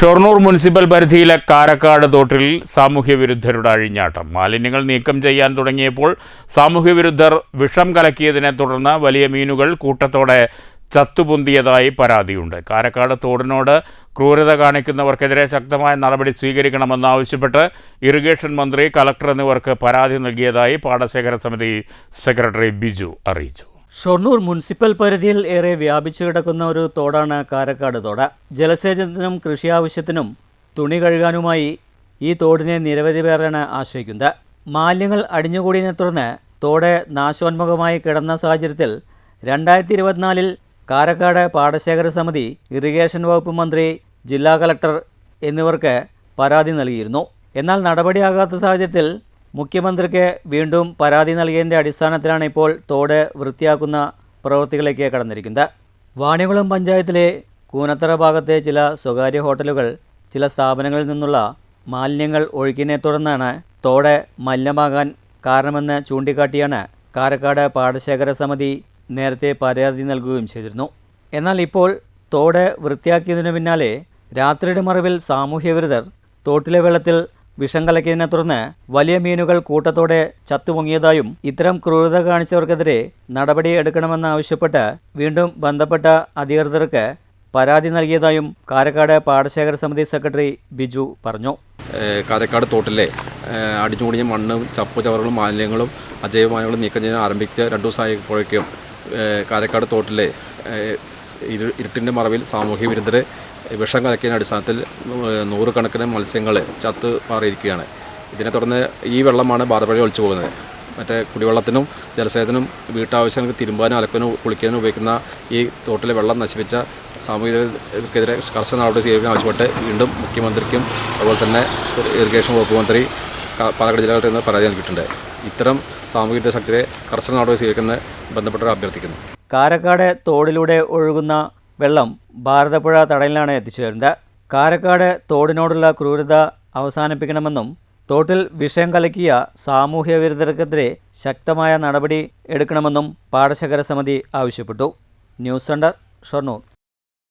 Shoranur municipal പരിധിയിലെ കാരക്കാട് തോട്ടിൽ സാമൂഹ്യ വിരുദ്ധരുടെ അഴിഞ്ഞാട്ടം. മാലിന്യങ്ങൾ നീക്കം ചെയ്യാൻ തുടങ്ങിയപ്പോൾ സാമൂഹ്യ വിരുദ്ധർ വിഷം കലക്കിയതിനെ തുടർന്ന് വലിയ മീനുകൾ കൂട്ടത്തോടെ ചത്തുപൊന്തിയതായി പരാതിയുണ്ട്. കാരക്കാട് തോടിനോട് ക്രൂരത കാണിക്കുന്നവർക്കെതിരെ ശക്തമായ നടപടി സ്വീകരിക്കണമെന്നാവശ്യപ്പെട്ട് ഇറിഗേഷൻ മന്ത്രി കലക്ടർ എന്നിവർക്ക് പരാതി നൽകിയതായി പാടശേഖര സമിതി സെക്രട്ടറി ബിജു അറിയിച്ചു. ഷൊർണൂർ മുനിസിപ്പൽ പരിധിയിൽ ഏറെ വ്യാപിച്ചു കിടക്കുന്ന ഒരു തോടാണ് കാരക്കാട് തോട്. ജലസേചനത്തിനും കൃഷി ആവശ്യത്തിനും തുണി കഴുകാനുമായി ഈ തോടിനെ നിരവധി പേരാണ് ആശ്രയിക്കുന്നത്. മാലിന്യങ്ങൾ അടിഞ്ഞുകൂടിയതിനെ തുടർന്ന് തോട് നാശോന്മുഖമായി കിടന്ന സാഹചര്യത്തിൽ രണ്ടായിരത്തി ഇരുപത്തിനാലിൽ കാരക്കാട് പാടശേഖര സമിതി ഇറിഗേഷൻ വകുപ്പ് മന്ത്രി ജില്ലാ കളക്ടർ എന്നിവർക്ക് പരാതി നൽകിയിരുന്നു. എന്നാൽ നടപടിയാകാത്ത സാഹചര്യത്തിൽ മുഖ്യമന്ത്രിക്ക് വീണ്ടും പരാതി നൽകിയതിന്റെ അടിസ്ഥാനത്തിലാണ് ഇപ്പോൾ തോട് വൃത്തിയാക്കുന്ന പ്രവൃത്തികളിലേക്ക് കടന്നിരിക്കുന്നത്. വാണികുളം പഞ്ചായത്തിലെ കൂനത്തറ ഭാഗത്തെ ചില സ്വകാര്യ ഹോട്ടലുകൾ ചില സ്ഥാപനങ്ങളിൽ നിന്നുള്ള മാലിന്യങ്ങൾ ഒഴുക്കിനെ തുടർന്നാണ് തോട് മലിനമാകാൻ കാരണമെന്ന് ചൂണ്ടിക്കാട്ടിയാണ് കാരക്കാട് പാടശേഖര സമിതി നേരത്തെ പരാതി നൽകുകയും ചെയ്തിരുന്നു. എന്നാൽ ഇപ്പോൾ തോട് വൃത്തിയാക്കിയതിനു പിന്നാലെ രാത്രിയുടെ മറവിൽ സാമൂഹ്യവിരുദ്ധർ തോട്ടിലെ വെള്ളത്തിൽ വിഷം കലക്കിയതിനെ തുടർന്ന് വലിയ മീനുകൾ കൂട്ടത്തോടെ ചത്തുപൊങ്ങിയതായും ഇത്തരം ക്രൂരത കാണിച്ചവർക്കെതിരെ നടപടി എടുക്കണമെന്നാവശ്യപ്പെട്ട് വീണ്ടും ബന്ധപ്പെട്ട അധികൃതർക്ക് പരാതി നൽകിയതായും കാരക്കാട് പാടശേഖര സമിതി സെക്രട്ടറി ബിജു പറഞ്ഞു. കാരക്കാട് തോട്ടിലെ അടിഞ്ഞുകൂടിയ മണ്ണും ചപ്പ് ചവറുകളും മാലിന്യങ്ങളും അജൈവ മാലിന്യങ്ങളും നീക്കം ചെയ്യാൻ ആരംഭിച്ച രണ്ടു ദിവസമായപ്പോഴേക്കും കാരക്കാട് തോട്ടിലെ ഇരുട്ടിന്റെ മറവിൽ സാമൂഹ്യ വിരുദ്ധരെ വിഷം കലക്കിയ അടിസ്ഥാനത്തിൽ നൂറുകണക്കിന് മത്സ്യങ്ങൾ ചത്ത് മാറിയിരിക്കുകയാണ്. ഇതിനെ തുടർന്ന് ഈ വെള്ളമാണ് ബാധപ്പഴി ഒളിച്ചു പോകുന്നത്. മറ്റേ കുടിവെള്ളത്തിനും ജലസേചനം വീട്ടാവശ്യങ്ങൾക്ക് തിരുമ്പാനും അലക്കാനും കുളിക്കാനും ഉപയോഗിക്കുന്ന ഈ തോട്ടിലെ വെള്ളം നശിപ്പിച്ച സാമൂഹികർക്കെതിരെ കർശന നടപടി സ്വീകരിക്കാൻ ആവശ്യപ്പെട്ട് വീണ്ടും മുഖ്യമന്ത്രിക്കും അതുപോലെ തന്നെ ഇറിഗേഷൻ വകുപ്പ് മന്ത്രി പാലക്കാട് ജില്ലകളിൽ നിന്ന് പരാതി നൽകിയിട്ടുണ്ട്. ഇത്തരം സാമൂഹിക ശക്തിയെ കർശന നടപടി സ്വീകരിക്കുന്ന ബന്ധപ്പെട്ടവർ അഭ്യർത്ഥിക്കുന്നു. കാരക്കാട് തോടിലൂടെ ഒഴുകുന്ന വെള്ളം ഭാരതപ്പുഴ തടയിലാണ് എത്തിച്ചേരുന്നത്. കാരക്കാട് തോടിനോടുള്ള ക്രൂരത അവസാനിപ്പിക്കണമെന്നും തോട്ടിൽ വിഷയം കലക്കിയ സാമൂഹ്യ വിരുദ്ധർക്കെതിരെ ശക്തമായ നടപടി എടുക്കണമെന്നും പാടശേഖര സമിതി ആവശ്യപ്പെട്ടു. News centre Shoranur.